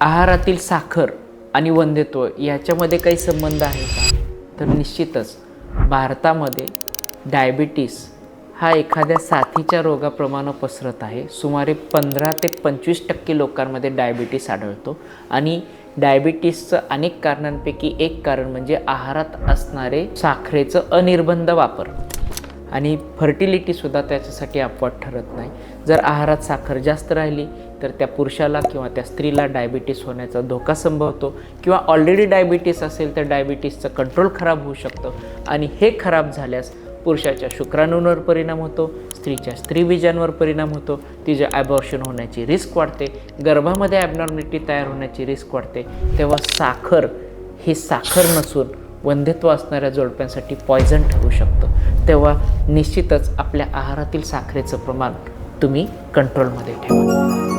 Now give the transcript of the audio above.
आहारातील साखर आणि वंध्यत्व याच्यामध्ये काही संबंध आहे का? तर निश्चितच भारतामध्ये डायबिटीस हा एखाद्या साथीच्या रोगाप्रमाणे पसरत आहे. सुमारे पंधरा ते पंचवीस टक्के लोकांमध्ये डायबिटीस आढळतो आणि डायबिटीसचं अनेक कारणांपैकी एक कारण म्हणजे आहारात असणारे साखरेचं अनिर्बंध वापर. आणि फर्टिलिटीसुद्धा त्याच्यासाठी अपवाद ठरत नाही. जर आहारात साखर जास्त राहिली तर त्या पुरुषाला किंवा त्या स्त्रीला डायबिटीस होण्याचा धोका संभवतो किंवा ऑलरेडी डायबिटीस असेल तर डायबिटीसचं कंट्रोल खराब होऊ शकतं. आणि हे खराब झाल्यास पुरुषाच्या शुक्राणूंवर परिणाम होतो स्त्रीच्या स्त्रीबीजांवर परिणाम होतो. तिचे ॲबॉर्शन होण्याची रिस्क वाढते गर्भामध्ये ॲबनॉर्मिलिटी तयार होण्याची रिस्क वाढते. तेव्हा साखर ही साखर नसून वंध्यत्व असणाऱ्या जोडप्यांसाठी पॉयझन ठरू शकतं. तेव्हा निश्चितच आपल्या आहारातील साखरेचं प्रमाण तुम्ही कंट्रोलमध्ये ठेवा.